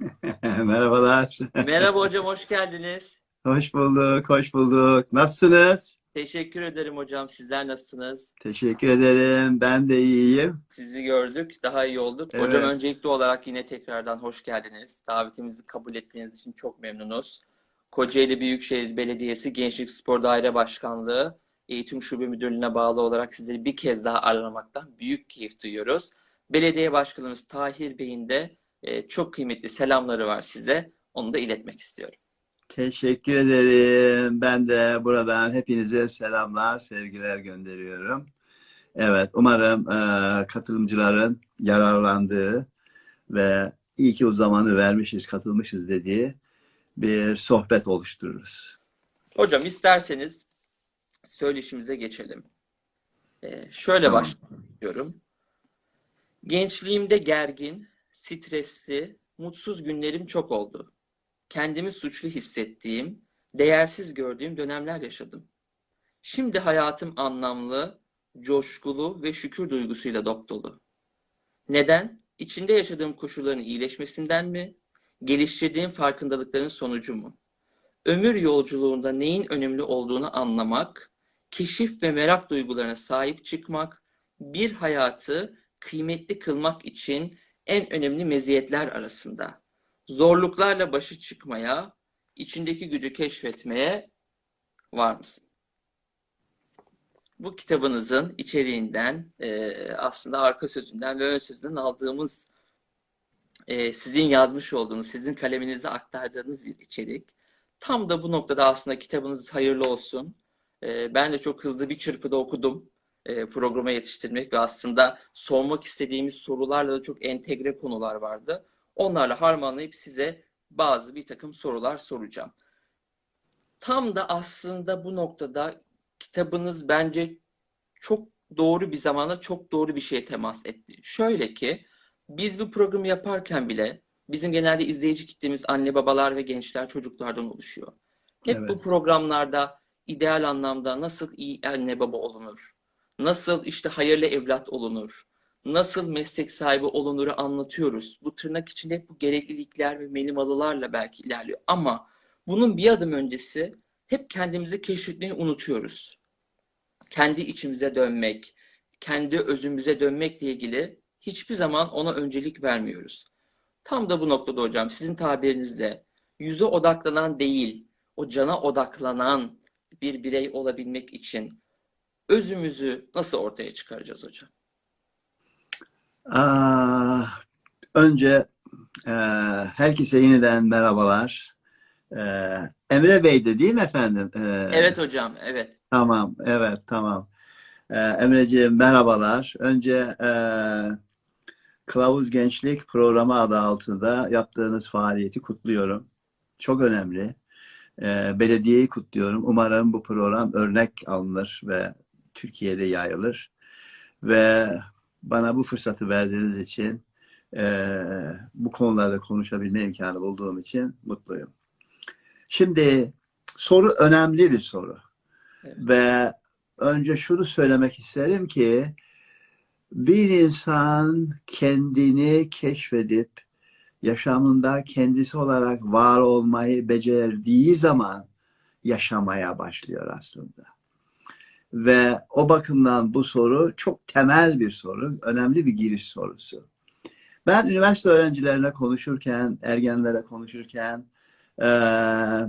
Merhabalar. Merhaba hocam, hoş geldiniz. Hoş bulduk, hoş bulduk. Nasılsınız? Teşekkür ederim hocam. Sizler nasılsınız? Teşekkür ederim. Ben de iyiyim. Sizi gördük, daha iyi olduk. Evet. Hocam öncelikli olarak yine tekrardan hoş geldiniz. Davetimizi kabul ettiğiniz için çok memnunuz. Kocaeli Büyükşehir Belediyesi Gençlik Spor Daire Başkanlığı Eğitim Şube Müdürlüğü'ne bağlı olarak sizleri bir kez daha ağırlamaktan büyük keyif duyuyoruz. Belediye Başkanımız Tahir Bey'in de e, çok kıymetli selamları var size. Onu da iletmek istiyorum. Teşekkür ederim. Ben de buradan hepinize selamlar, sevgiler gönderiyorum. Evet, umarım e, katılımcıların yararlandığı ve iyi ki o zamanı vermişiz, katılmışız dediği bir sohbet oluştururuz. Hocam isterseniz söyleşimize geçelim. Ee, şöyle Tamam. başlıyorum. Gençliğimde gergin, stresli, mutsuz günlerim çok oldu. Kendimi suçlu hissettiğim, değersiz gördüğüm dönemler yaşadım. Şimdi hayatım anlamlı, coşkulu ve şükür duygusuyla dop dolu. Neden? İçinde yaşadığım koşulların iyileşmesinden mi? Geliştirdiğim farkındalıkların sonucu mu? Ömür yolculuğunda neyin önemli olduğunu anlamak, keşif ve merak duygularına sahip çıkmak, bir hayatı kıymetli kılmak için en önemli meziyetler arasında. Zorluklarla başa çıkmaya, içindeki gücü keşfetmeye var mısın? Bu kitabınızın içeriğinden, e, aslında arka sözünden ve ön sözünden aldığımız, e, sizin yazmış olduğunuz, sizin kaleminizde aktardığınız bir içerik. Tam da bu noktada aslında kitabınız hayırlı olsun. Ee, ben de çok hızlı bir çırpıda okudum. Ee, programa yetiştirmek ve aslında sormak istediğimiz sorularla da çok entegre konular vardı. Onlarla harmanlayıp size bazı bir takım sorular soracağım. Tam da aslında bu noktada kitabınız bence çok doğru bir zamanda çok doğru bir şeye temas etti. Şöyle ki biz bu programı yaparken bile bizim genelde izleyici kitlemiz anne babalar ve gençler çocuklardan oluşuyor. Hep Evet. bu programlarda ideal anlamda nasıl iyi anne baba olunur, nasıl işte hayırlı evlat olunur, nasıl meslek sahibi olunuru anlatıyoruz. Bu tırnak içinde hep bu gereklilikler ve melimalılarla belki ilerliyor. Ama bunun bir adım öncesi hep kendimizi keşfetmeyi unutuyoruz. Kendi içimize dönmek, kendi özümüze dönmekle ilgili hiçbir zaman ona öncelik vermiyoruz. Tam da bu noktada hocam sizin tabirinizle yüze odaklanan değil, o cana odaklanan bir birey olabilmek için özümüzü nasıl ortaya çıkaracağız hocam? Aa, önce e, herkese yeniden merhabalar. E, Emre Bey de değil mi efendim? E, Evet hocam, evet. Tamam, evet, tamam. Ee, Emreciğim merhabalar. Önce e, Kılavuz Gençlik Programı adı altında yaptığınız faaliyeti kutluyorum. Çok önemli. Ee, belediyeyi kutluyorum. Umarım bu program örnek alınır ve Türkiye'de yayılır. Ve bana bu fırsatı verdiğiniz için e, bu konularda konuşabilme imkanı bulduğum için mutluyum. Şimdi soru önemli bir soru. Evet. Ve önce şunu söylemek isterim ki bir insan kendini keşfedip yaşamında kendisi olarak var olmayı becerdiği zaman yaşamaya başlıyor aslında. Ve o bakımdan bu soru çok temel bir soru, önemli bir giriş sorusu. Ben üniversite öğrencilerine konuşurken, ergenlere konuşurken eee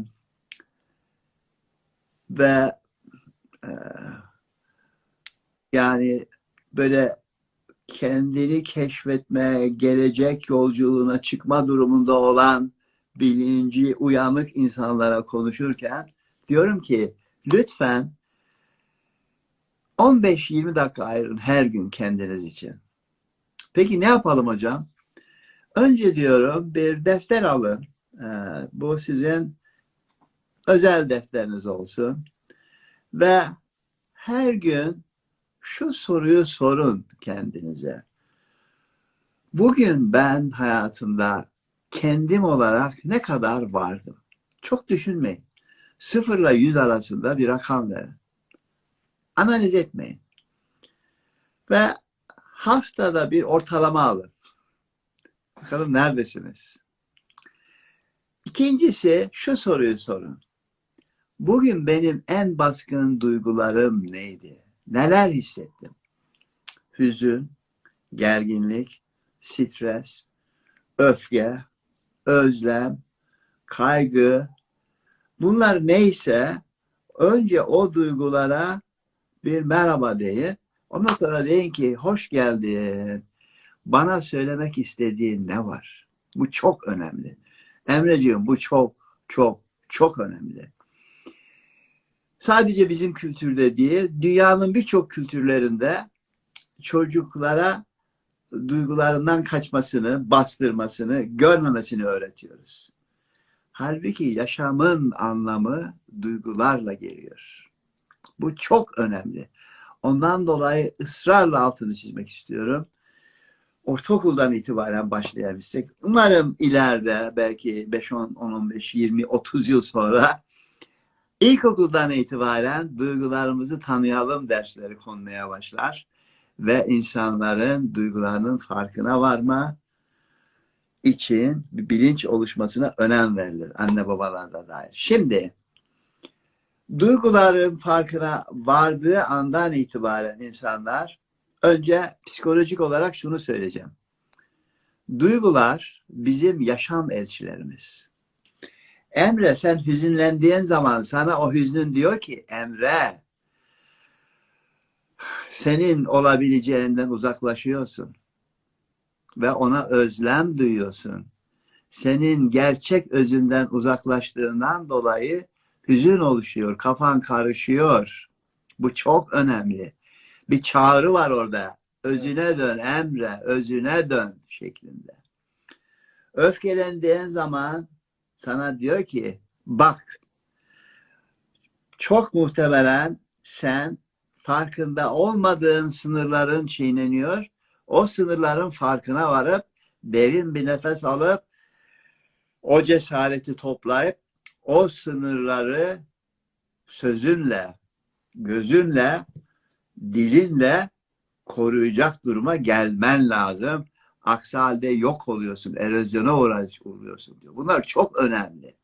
ve e, yani böyle kendini keşfetme, gelecek yolculuğuna çıkma durumunda olan bilinci uyanık insanlara konuşurken diyorum ki lütfen 15-20 dakika ayırın her gün kendiniz için. Peki ne yapalım hocam? Önce diyorum bir defter alın. Ee, bu sizin özel defteriniz olsun. Ve her gün şu soruyu sorun kendinize. Bugün ben hayatımda kendim olarak ne kadar vardım? Çok düşünmeyin. Sıfırla yüz arasında bir rakam verin. Analiz etmeyin. Ve haftada bir ortalama alın. Bakalım neredesiniz? İkincisi şu soruyu sorun. Bugün benim en baskın duygularım neydi? Neler hissettim? Hüzün, gerginlik, stres, öfke, özlem, kaygı. Bunlar neyse önce o duygulara bir merhaba deyin. Ondan sonra deyin ki hoş geldin. Bana söylemek istediğin ne var? Bu çok önemli. Emreciğim bu çok çok çok önemli. Sadece bizim kültürde değil, dünyanın birçok kültürlerinde çocuklara duygularından kaçmasını, bastırmasını, görmemesini öğretiyoruz. Halbuki yaşamın anlamı duygularla geliyor. Bu çok önemli. Ondan dolayı ısrarla altını çizmek istiyorum. Ortaokuldan itibaren başlayabilsek, umarım ileride belki 5, 10, 10, 15, 20, 30 yıl sonra ilkokuldan itibaren duygularımızı tanıyalım dersleri konmaya başlar ve insanların duygularının farkına varma için bilinç oluşmasına önem verilir anne babalarda dair. Şimdi duyguların farkına vardığı andan itibaren insanlar önce psikolojik olarak şunu söyleyeceğim. Duygular bizim yaşam elçilerimiz. Emre sen hüzünlendiğin zaman sana o hüznün diyor ki Emre senin olabileceğinden uzaklaşıyorsun ve ona özlem duyuyorsun. Senin gerçek özünden uzaklaştığından dolayı hüzün oluşuyor, kafan karışıyor. Bu çok önemli. Bir çağrı var orada. Özüne dön Emre, özüne dön şeklinde. Öfkelendiğin zaman sana diyor ki bak çok muhtemelen sen farkında olmadığın sınırların çiğneniyor. O sınırların farkına varıp derin bir nefes alıp o cesareti toplayıp o sınırları sözünle, gözünle, dilinle koruyacak duruma gelmen lazım. Aksi halde yok oluyorsun, erozyona uğruyorsun diyor. Bunlar çok önemli.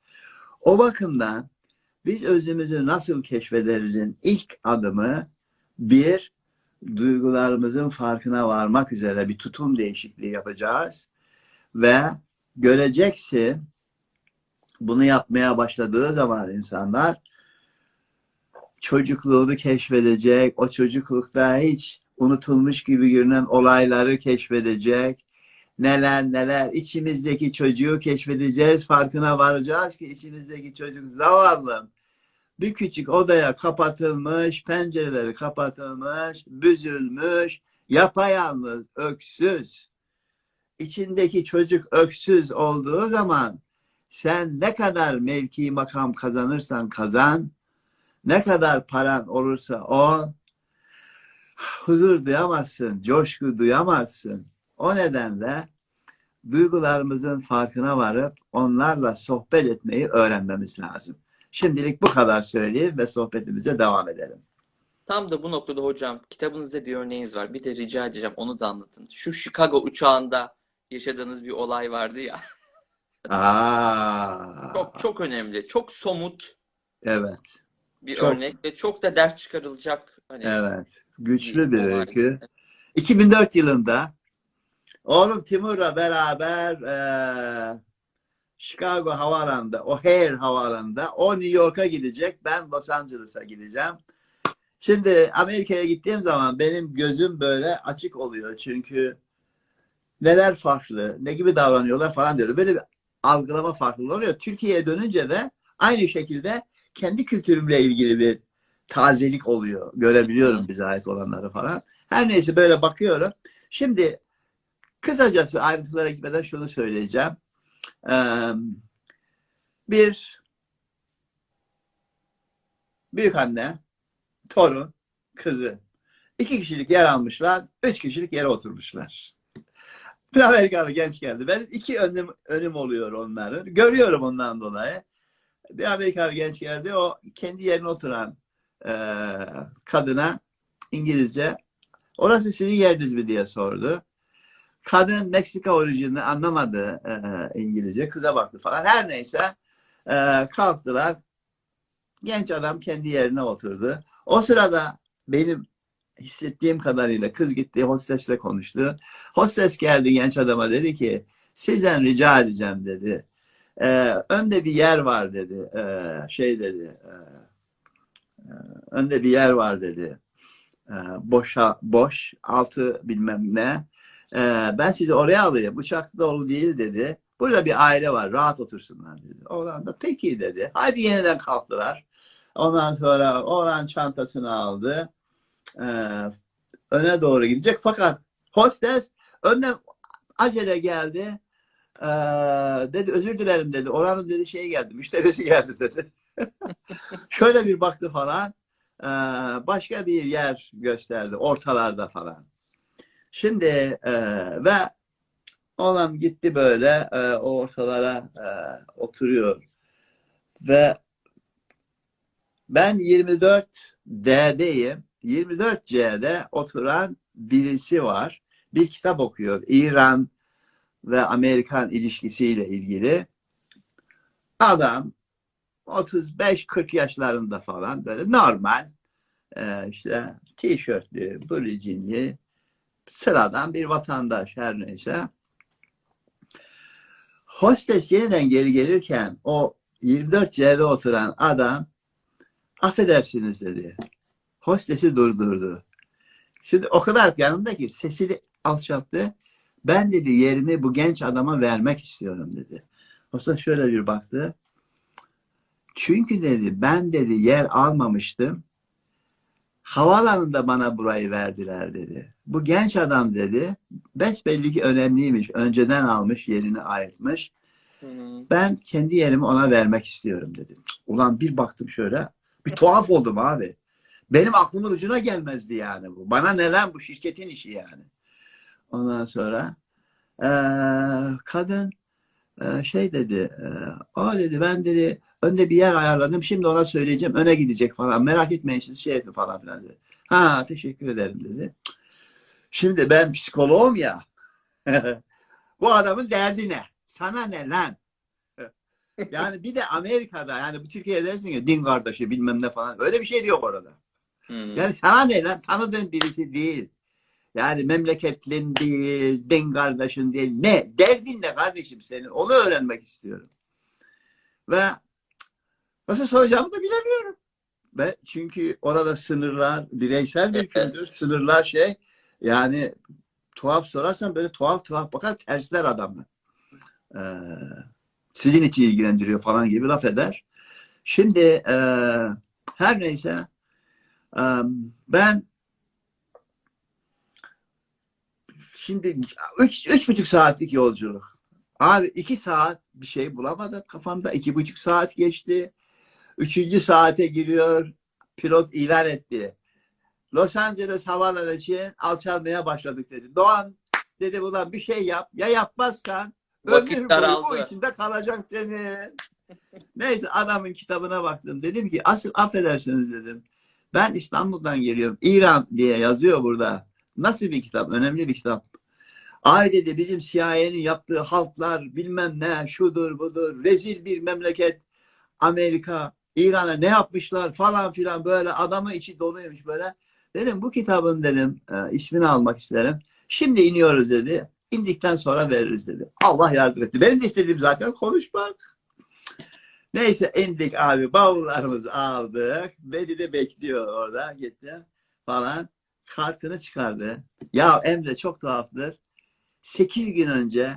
O bakımdan biz özümüzü nasıl keşfederizin ilk adımı bir, duygularımızın farkına varmak üzere bir tutum değişikliği yapacağız. Ve göreceksin bunu yapmaya başladığı zaman insanlar çocukluğunu keşfedecek, o çocuklukta hiç unutulmuş gibi görünen olayları keşfedecek. Neler neler içimizdeki çocuğu keşfedeceğiz, farkına varacağız ki içimizdeki çocuk zavallım. Bir küçük odaya kapatılmış, pencereleri kapatılmış, büzülmüş, yapayalnız, öksüz. İçindeki çocuk öksüz olduğu zaman sen ne kadar mevki makam kazanırsan kazan, ne kadar paran olursa o, huzur duyamazsın, coşku duyamazsın. O nedenle duygularımızın farkına varıp onlarla sohbet etmeyi öğrenmemiz lazım. Şimdilik bu kadar söyleyeyim ve sohbetimize devam edelim. Tam da bu noktada hocam kitabınızda bir örneğiniz var. Bir de rica edeceğim onu da anlatın. Şu Chicago uçağında yaşadığınız bir olay vardı ya. Aa, Çok çok önemli. Çok somut evet, bir Çok. örnek ve çok da ders çıkarılacak hani evet. Güçlü bir öykü. 2004 yılında oğlum Timur'la beraber eee Chicago havaalanında, O'Hare havaalanında o New York'a gidecek, ben Los Angeles'a gideceğim. Şimdi Amerika'ya gittiğim zaman benim gözüm böyle açık oluyor çünkü neler farklı, ne gibi davranıyorlar falan diyorum. Böyle bir algılama farklılığı oluyor. Türkiye'ye dönünce de aynı şekilde kendi kültürümle ilgili bir tazelik oluyor. Görebiliyorum bize ait olanları falan. Her neyse böyle bakıyorum. Şimdi kısacası ayrıntılara gitmeden şunu söyleyeceğim. Ee, bir büyük anne, torun, kızı. iki kişilik yer almışlar, üç kişilik yere oturmuşlar. Bir Amerikalı genç geldi. Benim iki önüm, önüm oluyor onların. Görüyorum ondan dolayı. Bir Amerikalı genç geldi. O kendi yerine oturan e, kadına İngilizce orası sizin yeriniz mi diye sordu. Kadın Meksika orijinli anlamadı e, İngilizce. Kıza baktı falan. Her neyse e, kalktılar. Genç adam kendi yerine oturdu. O sırada benim hissettiğim kadarıyla kız gitti hostesle konuştu. Hostes geldi genç adama dedi ki sizden rica edeceğim dedi. E, önde bir yer var dedi. E, şey dedi. E, e, önde bir yer var dedi. E, boşa boş altı bilmem ne. E, ben sizi oraya alayım. Bıçaklı dolu değil dedi. Burada bir aile var. Rahat otursunlar dedi. Oğlan da peki dedi. Hadi yeniden kalktılar. Ondan sonra oğlan çantasını aldı. E, öne doğru gidecek. Fakat hostes önden acele geldi. E, dedi özür dilerim dedi. Oranın dedi şey geldi. Müşterisi geldi dedi. Şöyle bir baktı falan. e, başka bir yer gösterdi. Ortalarda falan. Şimdi e, ve olan gitti böyle e, o ortalara e, oturuyor. Ve ben 24D'deyim. 24C'de oturan birisi var. Bir kitap okuyor. İran ve Amerikan ilişkisiyle ilgili. Adam 35-40 yaşlarında falan böyle normal e, işte tişörtlü, blue jeanli sıradan bir vatandaş her neyse. Hostes yeniden geri gelirken o 24C'de oturan adam affedersiniz dedi. Hostesi durdurdu. Şimdi o kadar yanında ki sesini alçalttı. Ben dedi yerimi bu genç adama vermek istiyorum dedi. Hostes şöyle bir baktı. Çünkü dedi ben dedi yer almamıştım. Havaalanında bana burayı verdiler dedi. Bu genç adam dedi besbelli ki önemliymiş. Önceden almış yerini ayırtmış. Ben kendi yerimi ona vermek istiyorum dedi. Ulan bir baktım şöyle bir tuhaf oldum abi. Benim aklımın ucuna gelmezdi yani bu. Bana neden bu şirketin işi yani. Ondan sonra eee, kadın eee, şey dedi eee, o dedi ben dedi önde bir yer ayarladım şimdi ona söyleyeceğim öne gidecek falan merak etmeyin siz şey yapın falan filan dedi. Ha teşekkür ederim dedi. Şimdi ben psikoloğum ya. bu adamın derdi ne? Sana ne lan? Yani bir de Amerika'da yani bu Türkiye'de dersin ya din kardeşi bilmem ne falan öyle bir şey de yok orada. Hı. Yani sana ne lan? Tanıdığın birisi değil. Yani memleketlin değil, din kardeşin değil. Ne? Derdin ne kardeşim senin? Onu öğrenmek istiyorum. Ve nasıl soracağımı da bilemiyorum. Ve çünkü orada sınırlar bireysel bir kültür. Sınırlar şey yani tuhaf sorarsan böyle tuhaf tuhaf bakar tersler adamı. Ee, sizin için ilgilendiriyor falan gibi laf eder. Şimdi e, her neyse ben şimdi üç, üç buçuk saatlik yolculuk. Abi iki saat bir şey bulamadım kafamda. iki buçuk saat geçti. Üçüncü saate giriyor. Pilot ilan etti. Los Angeles havaalanı için alçalmaya başladık dedi. Doğan dedi ulan bir şey yap. Ya yapmazsan Vakit ömür boyu bu içinde kalacak senin. Neyse adamın kitabına baktım. Dedim ki asıl affedersiniz dedim. Ben İstanbul'dan geliyorum. İran diye yazıyor burada. Nasıl bir kitap? Önemli bir kitap. Ay dedi bizim CIA'nin yaptığı halklar bilmem ne şudur budur rezil bir memleket Amerika İran'a ne yapmışlar falan filan böyle adamı içi doluymuş böyle. Dedim bu kitabın dedim e, ismini almak isterim. Şimdi iniyoruz dedi. İndikten sonra veririz dedi. Allah yardım etti. Benim de istediğim zaten konuşmak. Neyse indik abi bavullarımızı aldık. Beni de bekliyor orada gitti falan. Kartını çıkardı. Ya Emre çok tuhaftır. 8 gün önce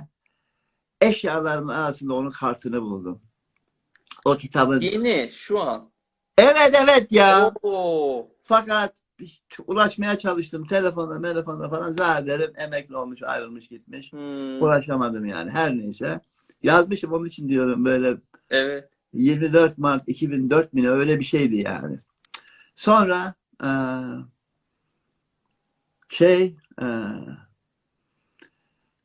eşyalarımın arasında onun kartını buldum. O kitabın. Yeni şu an. Evet evet ya. Oo. Fakat ulaşmaya çalıştım. Telefonla, telefonla falan zar derim. Emekli olmuş, ayrılmış, gitmiş. Hmm. Ulaşamadım yani. Her neyse. Yazmışım onun için diyorum böyle Evet. 24 Mart 2004 mi öyle bir şeydi yani. Sonra eee, şey eee,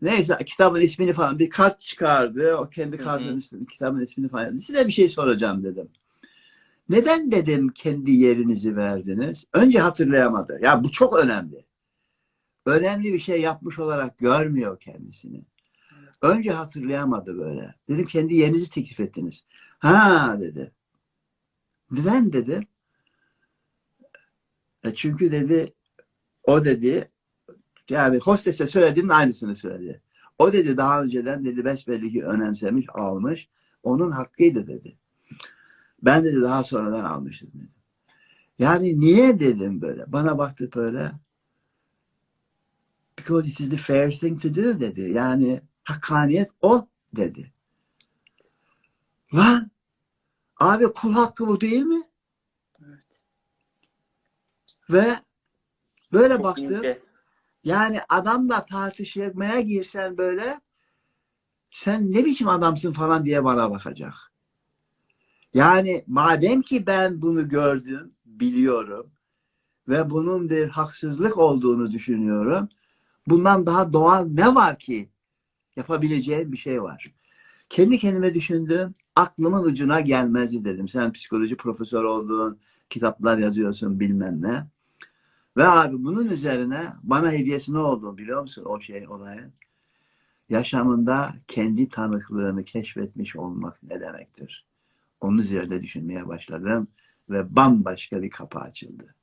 neyse kitabın ismini falan bir kart çıkardı. O kendi Hı hı. kartının kitabın ismini falan. Size bir şey soracağım dedim. Neden dedim kendi yerinizi verdiniz? Önce hatırlayamadı. Ya bu çok önemli. önemli bir şey yapmış olarak görmüyor kendisini. Önce hatırlayamadı böyle. Dedim kendi yerinizi teklif ettiniz. Ha dedi. Neden dedi? E çünkü dedi o dedi yani hostese söylediğinin aynısını söyledi. O dedi daha önceden dedi besbelli ki önemsemiş almış. Onun hakkıydı dedi. Ben dedi daha sonradan almıştım dedi. Yani niye dedim böyle. Bana baktı böyle. Because it is the fair thing to do dedi. Yani hakkaniyet o dedi. Lan abi kul hakkı bu değil mi? Evet. Ve böyle Çok baktım. ince. Yani adamla tartışmaya girsen böyle sen ne biçim adamsın falan diye bana bakacak. Yani madem ki ben bunu gördüm, biliyorum ve bunun bir haksızlık olduğunu düşünüyorum. Bundan daha doğal ne var ki? Yapabileceğim bir şey var. Kendi kendime düşündüm. Aklımın ucuna gelmezdi dedim. Sen psikoloji profesörü oldun, kitaplar yazıyorsun bilmem ne. Ve abi bunun üzerine bana hediyesi ne oldu biliyor musun o şey olayın? Yaşamında kendi tanıklığını keşfetmiş olmak ne demektir? Onun üzerinde düşünmeye başladım ve bambaşka bir kapı açıldı.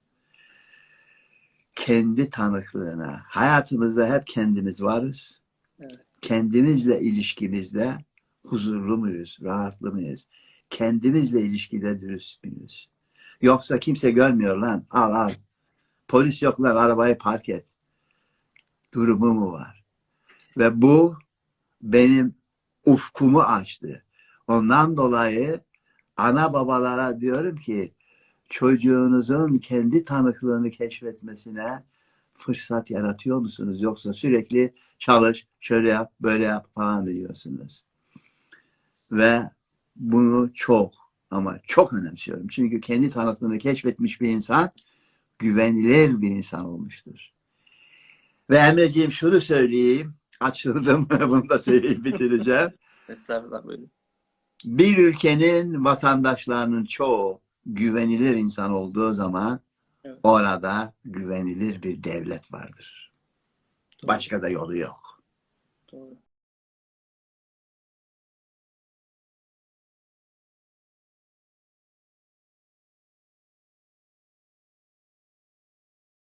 Kendi tanıklığına, hayatımızda hep kendimiz varız. Evet. Kendimizle ilişkimizde huzurlu muyuz, rahatlı mıyız? Kendimizle ilişkide dürüst müyüz? Yoksa kimse görmüyor lan, al al. Polis yok lan, arabayı park et. Durumu mu var? Ve bu benim ufkumu açtı. Ondan dolayı ana babalara diyorum ki çocuğunuzun kendi tanıklığını keşfetmesine fırsat yaratıyor musunuz? Yoksa sürekli çalış, şöyle yap, böyle yap falan diyorsunuz. Ve bunu çok ama çok önemsiyorum. Çünkü kendi tanıklığını keşfetmiş bir insan güvenilir bir insan olmuştur. Ve Emreciğim şunu söyleyeyim. Açıldım. Bunu da söyleyip bitireceğim. Estağfurullah böyle. Bir ülkenin vatandaşlarının çoğu güvenilir insan olduğu zaman Evet. orada güvenilir bir devlet vardır. Doğru. Başka da yolu yok. Doğru.